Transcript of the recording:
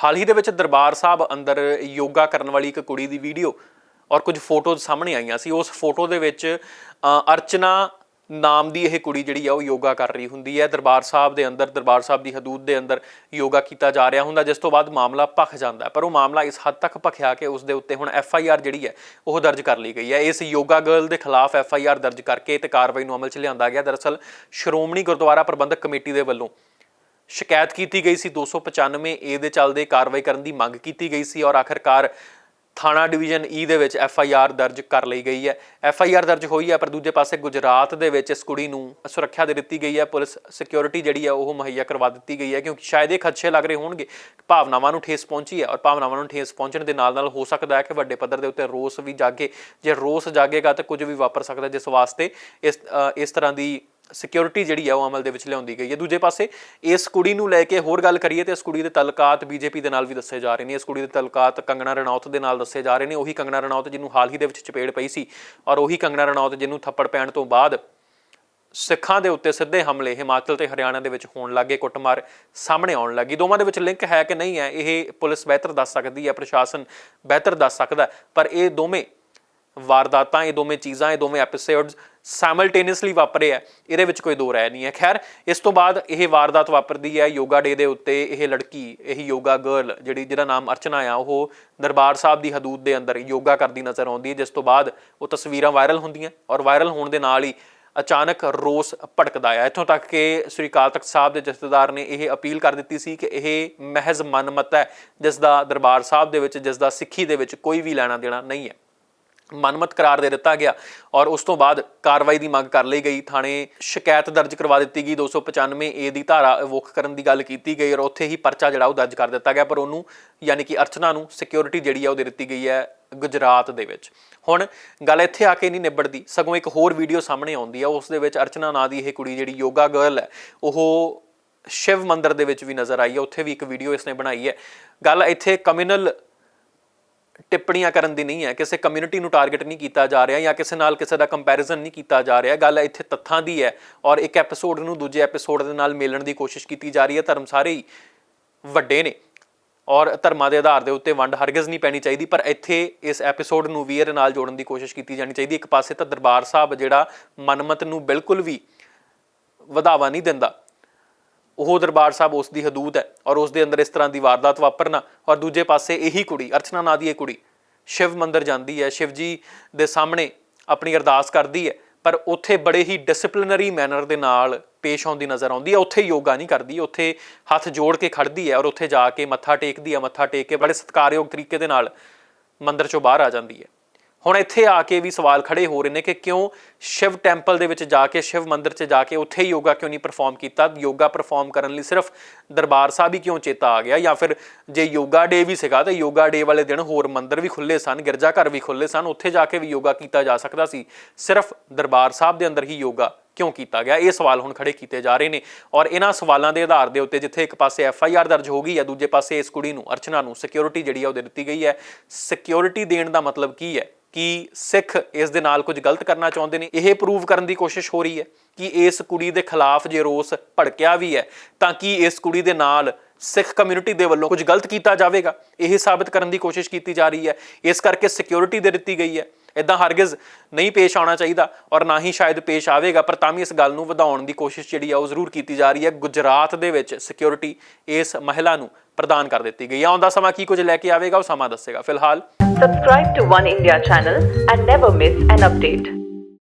ਹਾਲ ਹੀ ਦੇ ਵਿੱਚ ਦਰਬਾਰ ਸਾਹਿਬ ਅੰਦਰ ਯੋਗਾ ਕਰਨ ਵਾਲੀ ਇੱਕ ਕੁੜੀ ਦੀ ਵੀਡੀਓ ਔਰ ਕੁਝ ਫੋਟੋਜ਼ ਸਾਹਮਣੇ ਆਈਆਂ ਸੀ। ਉਸ ਫੋਟੋ ਦੇ ਵਿੱਚ ਅਰਚਨਾ ਨਾਮ ਦੀ ਇਹ ਕੁੜੀ ਜਿਹੜੀ ਆ ਉਹ ਯੋਗਾ ਕਰ ਰਹੀ ਹੁੰਦੀ ਹੈ। ਦਰਬਾਰ ਸਾਹਿਬ ਦੇ ਅੰਦਰ, ਦਰਬਾਰ ਸਾਹਿਬ ਦੀ ਹਦੂਦ ਦੇ ਅੰਦਰ ਯੋਗਾ ਕੀਤਾ ਜਾ ਰਿਹਾ ਹੁੰਦਾ, ਜਿਸ ਤੋਂ ਬਾਅਦ ਮਾਮਲਾ ਭਖ ਜਾਂਦਾ ਪਰ ਉਹ ਮਾਮਲਾ ਇਸ ਹੱਦ ਤੱਕ ਭਖਿਆ ਕਿ ਉਸ ਦੇ ਉੱਤੇ ਹੁਣ ਐਫ ਆਈ ਆਰ ਜਿਹੜੀ ਹੈ ਉਹ ਦਰਜ ਕਰ ਲਈ ਗਈ ਹੈ। ਇਸ ਯੋਗਾ ਗਰਲ ਦੇ ਖਿਲਾਫ ਐਫ ਆਈ ਆਰ ਦਰਜ ਕਰਕੇ ਤੇ ਕਾਰਵਾਈ ਨੂੰ ਅਮਲ 'ਚ ਲਿਆਂਦਾ ਗਿਆ। ਦਰਅਸਲ, ਸ਼੍ਰੋਮਣੀ ਗੁਰਦੁਆਰਾ ਪ੍ਰਬੰਧਕ ਕਮੇਟੀ ਦੇ ਵੱਲੋਂ ਸ਼ਿਕਾਇਤ ਕੀਤੀ ਗਈ ਸੀ। 295 ਏ ਦੇ ਚੱਲਦੇ ਕਾਰਵਾਈ ਕਰਨ ਦੀ ਮੰਗ ਕੀਤੀ ਗਈ ਸੀ ਔਰ ਆਖਰਕਾਰ ਥਾਣਾ ਡਿਵੀਜ਼ਨ ਈ ਦੇ ਵਿੱਚ ਐਫ ਆਈ ਆਰ ਦਰਜ ਕਰ ਲਈ ਗਈ ਹੈ। ਐਫ ਆਈ ਆਰ ਦਰਜ ਹੋਈ ਹੈ, ਪਰ ਦੂਜੇ ਪਾਸੇ ਗੁਜਰਾਤ ਦੇ ਵਿੱਚ ਇਸ ਕੁੜੀ ਨੂੰ ਸੁਰੱਖਿਆ ਦੇ ਦਿੱਤੀ ਗਈ ਹੈ। ਪੁਲਿਸ ਸਿਕਿਉਰਿਟੀ ਜਿਹੜੀ ਹੈ, ਉਹ ਮੁਹੱਈਆ ਕਰਵਾ ਦਿੱਤੀ ਗਈ ਹੈ ਕਿਉਂਕਿ ਸ਼ਾਇਦ ਇਹ ਖਦਸ਼ੇ ਲੱਗ ਰਹੇ ਹੋਣਗੇ। ਭਾਵਨਾਵਾਂ ਨੂੰ ਠੇਸ ਪਹੁੰਚੀ ਹੈ ਔਰ ਭਾਵਨਾਵਾਂ ਨੂੰ ਠੇਸ ਪਹੁੰਚਣ ਦੇ ਨਾਲ ਨਾਲ ਹੋ ਸਕਦਾ ਹੈ ਕਿ ਵੱਡੇ ਪੱਧਰ ਦੇ ਉੱਤੇ ਰੋਸ ਵੀ ਜਾਗੇ। ਜੇ ਰੋਸ ਜਾਗੇਗਾ ਤਾਂ ਕੁਝ ਵੀ ਵਾਪਰ ਸਕਦਾ ਜਿਸ ਵਾਸਤੇ ਇਸ ਇਸ ਤਰ੍ਹਾਂ ਦੀ ਸਿਕਿਉਰਿਟੀ ਜਿਹੜੀ ਆ ਉਹ ਅਮਲ ਦੇ ਵਿੱਚ ਲਿਆਉਂਦੀ ਗਈ ਹੈ। ਦੂਜੇ ਪਾਸੇ, ਇਸ ਕੁੜੀ ਨੂੰ ਲੈ ਕੇ ਹੋਰ ਗੱਲ ਕਰੀਏ ਤੇ ਇਸ ਕੁੜੀ ਦੇ ਤਲਕਾਤ ਬੀਜੇਪੀ ਦੇ ਨਾਲ ਵੀ ਦੱਸੇ ਜਾ ਰਹੇ ਨੇ। ਇਸ ਕੁੜੀ ਦੇ ਤਲਕਾਤ ਕੰਗਣਾ ਰਣੌਤ ਦੇ ਨਾਲ ਦੱਸੇ ਜਾ ਰਹੇ ਨੇ। ਉਹੀ ਕੰਗਣਾ ਰਣੌਤ ਜਿਹਨੂੰ ਹਾਲ ਹੀ ਦੇ ਵਿੱਚ ਚਪੇੜ ਪਈ ਸੀ ਔਰ ਉਹੀ ਕੰਗਣਾ ਰਣੌਤ ਜਿਹਨੂੰ ਥੱਪੜ ਪੈਣ ਤੋਂ ਬਾਅਦ ਸਿੱਖਾਂ ਦੇ ਉੱਤੇ ਸਿੱਧੇ ਹਮਲੇ ਹਿਮਾਚਲ ਤੇ ਹਰਿਆਣਾ ਦੇ ਵਿੱਚ ਹੋਣ ਲੱਗੇ, ਕੁੱਟਮਾਰ ਸਾਹਮਣੇ ਆਉਣ ਲੱਗੀ। ਦੋਵਾਂ ਦੇ ਵਿੱਚ ਲਿੰਕ ਹੈ ਕਿ ਨਹੀਂ ਹੈ, ਇਹ ਪੁਲਿਸ ਬਿਹਤਰ ਦੱਸ ਸਕਦੀ ਹੈ, ਪ੍ਰਸ਼ਾਸਨ ਬਿਹਤਰ ਦੱਸ ਸਕਦਾ ਪਰ ਇਹ ਦੋਵੇਂ ਵਾਰਦਾਤਾਂ, ਇਹ ਦੋਵੇਂ ਚੀਜ਼ਾਂ, ਇਹ ਦੋਵੇਂ ਐਪੀਸੋਡਸ ਸਾਈਮਲਟੇਨੀਅਸਲੀ ਵਾਪਰੇ ਆ, ਇਹਦੇ ਵਿੱਚ ਕੋਈ ਦੋ ਰਾਏ ਨਹੀਂ ਹੈ। ਖੈਰ, ਇਸ ਤੋਂ ਬਾਅਦ ਇਹ ਵਾਰਦਾਤ ਵਾਪਰਦੀ ਹੈ, ਯੋਗਾ ਡੇ ਦੇ ਉੱਤੇ ਇਹ ਲੜਕੀ, ਇਹ ਯੋਗਾ ਗਰਲ ਜਿਹੜੀ ਜਿਹਦਾ ਨਾਮ ਅਰਚਨਾ ਆ, ਉਹ ਦਰਬਾਰ ਸਾਹਿਬ ਦੀ ਹਦੂਦ ਦੇ ਅੰਦਰ ਯੋਗਾ ਕਰਦੀ ਨਜ਼ਰ ਆਉਂਦੀ ਹੈ, ਜਿਸ ਤੋਂ ਬਾਅਦ ਉਹ ਤਸਵੀਰਾਂ ਵਾਇਰਲ ਹੁੰਦੀਆਂ ਔਰ ਵਾਇਰਲ ਹੋਣ ਦੇ ਨਾਲ ਹੀ ਅਚਾਨਕ ਰੋਸ ਭੜਕਦਾ ਆ। ਇੱਥੋਂ ਤੱਕ ਕਿ ਸ੍ਰੀ ਅਕਾਲ ਤਖਤ ਸਾਹਿਬ ਦੇ ਜਥੇਦਾਰ ਨੇ ਇਹ ਅਪੀਲ ਕਰ ਦਿੱਤੀ ਸੀ ਕਿ ਇਹ ਮਹਿਜ਼ ਮਨਮਤ ਹੈ ਜਿਸ ਦਾ ਦਰਬਾਰ ਸਾਹਿਬ ਦੇ ਵਿੱਚ ਜਿਸ ਦਾ ਸਿੱਖੀ ਦੇ ਵਿੱਚ ਕੋਈ ਵੀ ਲੈਣਾ ਦੇਣਾ ਨਹੀਂ ਹੈ। ਮਨਮਤ ਕਰਾਰ ਦੇ ਦਿੱਤਾ ਗਿਆ ਔਰ ਉਸ ਤੋਂ ਬਾਅਦ ਕਾਰਵਾਈ ਦੀ ਮੰਗ ਕਰ ਲਈ ਗਈ। ਥਾਣੇ ਸ਼ਿਕਾਇਤ ਦਰਜ ਕਰਵਾ ਦਿੱਤੀ ਗਈ। 295 ਏ ਦੀ ਧਾਰਾ ਵੋਖ ਕਰਨ ਦੀ ਗੱਲ ਕੀਤੀ ਗਈ ਔਰ ਉੱਥੇ ਹੀ ਪਰਚਾ ਜਿਹੜਾ ਉਹ ਦਰਜ ਕਰ ਦਿੱਤਾ ਗਿਆ। ਪਰ ਉਹਨੂੰ ਯਾਨੀ ਕਿ ਅਰਚਨਾ ਨੂੰ ਸਿਕਿਉਰਿਟੀ ਜਿਹੜੀ ਆ ਉਹ ਦੇ ਦਿੱਤੀ ਗਈ ਹੈ ਗੁਜਰਾਤ ਦੇ ਵਿੱਚ। ਹੁਣ ਗੱਲ ਇੱਥੇ ਆ ਕੇ ਨਹੀਂ ਨਿਬੜਦੀ। ਸਗੋਂ ਇੱਕ ਹੋਰ ਵੀਡੀਓ ਸਾਹਮਣੇ ਆਉਂਦੀ ਆ। ਉਸ ਦੇ ਵਿੱਚ ਅਰਚਨਾ ਨਾਂ ਦੀ ਇਹ ਕੁੜੀ ਜਿਹੜੀ ਯੋਗਾ ਗਰਲ ਹੈ, ਉਹ ਸ਼ਿਵ ਮੰਦਿਰ ਦੇ ਵਿੱਚ ਵੀ ਨਜ਼ਰ ਆਈ ਹੈ। ਉੱਥੇ ਵੀ ਇੱਕ ਵੀਡੀਓ ਇਸਨੇ ਬਣਾਈ ਹੈ। ਗੱਲ ਇੱਥੇ ਕਮਿਊਨਲ ਟਿੱਪਣੀਆਂ ਕਰਨ ਦੀ ਨਹੀਂ ਹੈ, ਕਿਸੇ ਕਮਿਊਨਿਟੀ ਨੂੰ ਟਾਰਗੇਟ ਨਹੀਂ ਕੀਤਾ ਜਾ ਰਿਹਾ ਜਾਂ ਕਿਸੇ ਨਾਲ ਕਿਸੇ ਦਾ ਕੰਪੈਰੀਜ਼ਨ ਨਹੀਂ ਕੀਤਾ ਜਾ ਰਿਹਾ। ਗੱਲ ਇੱਥੇ ਤੱਥਾਂ ਦੀ ਹੈ ਔਰ ਇੱਕ ਐਪੀਸੋਡ ਨੂੰ ਦੂਜੇ ਐਪੀਸੋਡ ਦੇ ਨਾਲ ਮੇਲਣ ਦੀ ਕੋਸ਼ਿਸ਼ ਕੀਤੀ ਜਾ ਰਹੀ ਹੈ। ਧਰਮ ਸਾਰੇ ਹੀ ਵੱਡੇ ਨੇ ਔਰ ਧਰਮਾਂ ਦੇ ਆਧਾਰ ਦੇ ਉੱਤੇ ਵੰਡ ਹਰਗਜ਼ ਨਹੀਂ ਪੈਣੀ ਚਾਹੀਦੀ, ਪਰ ਇੱਥੇ ਇਸ ਐਪੀਸੋਡ ਨੂੰ ਵੀ ਇਹਦੇ ਨਾਲ ਜੋੜਨ ਦੀ ਕੋਸ਼ਿਸ਼ ਕੀਤੀ ਜਾਣੀ ਚਾਹੀਦੀ। ਇੱਕ ਪਾਸੇ ਤਾਂ ਦਰਬਾਰ ਸਾਹਿਬ ਜਿਹੜਾ ਮਨਮਤ ਨੂੰ ਬਿਲਕੁਲ ਵੀ ਵਧਾਵਾ ਨਹੀਂ ਦਿੰਦਾ ਉਹ ਦਰਬਾਰ ਸਾਹਿਬ ਉਸ ਦੀ ਹਦੂਦ ਹੈ ਔਰ ਉਸ ਦੇ ਅੰਦਰ ਇਸ ਤਰ੍ਹਾਂ ਦੀ ਵਾਰਦਾਤ ਵਾਪਰਨਾ ਔਰ ਦੂਜੇ ਪਾਸੇ ਇਹੀ ਕੁੜੀ, ਅਰਚਨਾ ਨਾਂ ਦੀ ਇਹ ਕੁੜੀ, ਸ਼ਿਵ ਮੰਦਰ ਜਾਂਦੀ ਹੈ, ਸ਼ਿਵ ਜੀ ਦੇ ਸਾਹਮਣੇ ਆਪਣੀ ਅਰਦਾਸ ਕਰਦੀ ਹੈ, ਪਰ ਉੱਥੇ ਬੜੇ ਹੀ ਡਿਸਪਲਿਨਰੀ ਮੈਨਰ ਦੇ ਨਾਲ ਪੇਸ਼ ਆਉਂਦੀ ਨਜ਼ਰ ਆਉਂਦੀ ਹੈ, ਉੱਥੇ ਯੋਗਾ ਨਹੀਂ ਕਰਦੀ, ਉੱਥੇ ਹੱਥ ਜੋੜ ਕੇ ਖੜਦੀ ਹੈ ਔਰ ਉੱਥੇ ਜਾ ਕੇ ਮੱਥਾ ਟੇਕਦੀ ਹੈ, ਮੱਥਾ ਟੇਕ ਕੇ ਬੜੇ ਸਤਿਕਾਰਯੋਗ ਤਰੀਕੇ ਦੇ ਨਾਲ ਮੰਦਰ ਚੋਂ ਬਾਹਰ ਆ ਜਾਂਦੀ ਹੈ। ਹੁਣ ਇੱਥੇ ਆ ਕੇ ਵੀ ਸਵਾਲ ਖੜੇ ਹੋ ਰਹੇ ਨੇ ਕਿ ਕਿਉਂ ਸ਼ਿਵ ਟੈਂਪਲ ਦੇ ਵਿੱਚ ਜਾ ਕੇ, ਸ਼ਿਵ ਮੰਦਿਰ 'ਚ ਜਾ ਕੇ ਉੱਥੇ ਹੀ ਯੋਗਾ ਕਿਉਂ ਨਹੀਂ ਪਰਫਾਰਮ ਕੀਤਾ? ਯੋਗਾ ਪਰਫਾਰਮ ਕਰਨ ਲਈ ਸਿਰਫ ਦਰਬਾਰ ਸਾਹਿਬ ਹੀ ਕਿਉਂ ਚੇਤਾ ਆ ਗਿਆ? ਜਾਂ ਫਿਰ ਜੇ ਯੋਗਾ ਡੇ ਵੀ ਸੀਗਾ ਤਾਂ ਯੋਗਾ ਡੇ ਵਾਲੇ ਦਿਨ ਹੋਰ ਮੰਦਿਰ ਵੀ ਖੁੱਲੇ ਸਨ ਗਿਰਜਾ ਘਰ ਵੀ ਖੁੱਲੇ ਸਨ, ਉੱਥੇ ਜਾ ਕੇ ਵੀ ਯੋਗਾ ਕੀਤਾ ਜਾ ਸਕਦਾ ਸੀ। ਸਿਰਫ ਦਰਬਾਰ ਸਾਹਿਬ ਦੇ ਅੰਦਰ ਹੀ ਯੋਗਾ ਕਿਉਂ ਕੀਤਾ ਗਿਆ? ਇਹ ਸਵਾਲ ਹੁਣ ਖੜੇ ਕੀਤੇ ਜਾ ਰਹੇ ਨੇ ਔਰ ਇਹਨਾਂ ਸਵਾਲਾਂ ਦੇ ਆਧਾਰ ਦੇ ਉੱਤੇ ਜਿੱਥੇ ਇੱਕ ਪਾਸੇ ਐਫ ਆਈ ਆਰ ਦਰਜ ਹੋ ਗਈ ਹੈ, ਦੂਜੇ ਪਾਸੇ ਇਸ ਕੁੜੀ ਨੂੰ, ਅਰਚਨਾ ਨੂੰ ਸਿਕਿਉਰਿਟੀ ਜਿਹੜੀ ਆ ਉਹ ਦੇ ਦਿੱਤੀ ਗਈ ਹੈ। ਸਿਕਿਉਰਿਟੀ ਦੇਣ ਦਾ ਮਤਲਬ ਕੀ ਹੈ? ਕਿ ਸਿੱਖ ਇਸ ਦੇ ਨਾਲ ਕੁਝ ਗਲਤ ਕਰਨਾ ਚਾਹੁੰਦੇ ਨੇ? ਇਹ ਪ੍ਰੂਵ ਕਰਨ ਦੀ ਕੋਸ਼ਿਸ਼ ਹੋ ਰਹੀ ਹੈ ਕਿ ਇਸ ਕੁੜੀ ਦੇ ਖਿਲਾਫ ਜੇ ਰੋਸ ਭੜਕਿਆ ਵੀ ਹੈ, ਤਾਂ ਕਿ ਇਸ ਕੁੜੀ ਦੇ ਨਾਲ ਸਿੱਖ ਕਮਿਊਨਿਟੀ ਦੇ ਵੱਲੋਂ ਕੁਝ ਗਲਤ ਕੀਤਾ ਜਾਵੇਗਾ? ਇਹ ਸਾਬਤ ਕਰਨ ਦੀ ਕੋਸ਼ਿਸ਼ ਕੀਤੀ ਜਾ ਰਹੀ ਹੈ। ਇਸ ਕਰਕੇ ਸਿਕਿਉਰਿਟੀ ਦੇ ਦਿੱਤੀ ਗਈ ਹੈ। ਇਦਾਂ ਹਰਗਿਜ਼ ਨਹੀਂ ਪੇਸ਼ ਆਉਣਾ ਚਾਹੀਦਾ ਔਰ ਨਾ ਹੀ ਸ਼ਾਇਦ ਪੇਸ਼ ਆਵੇਗਾ, ਪਰ ਤਾਂ ਵੀ ਇਸ ਗੱਲ ਨੂੰ ਵਧਾਉਣ ਦੀ ਕੋਸ਼ਿਸ਼ ਜਿਹੜੀ ਆ ਉਹ ਜ਼ਰੂਰ ਕੀਤੀ ਜਾ ਰਹੀ ਹੈ। ਗੁਜਰਾਤ ਦੇ ਵਿੱਚ ਸਿਕਿਉਰਿਟੀ ਇਸ ਮਹਿਲਾ ਨੂੰ ਪ੍ਰਦਾਨ ਕਰ ਦਿੱਤੀ ਗਈ ਹੈ। ਆਉਂਦਾ ਸਮਾਂ ਕੀ ਕੁਝ ਲੈ ਕੇ ਆਵੇਗਾ ਉਹ ਸਮਾਂ ਦੱਸੇਗਾ। ਫਿਲਹਾਲ Subscribe to One India channel and never miss an update.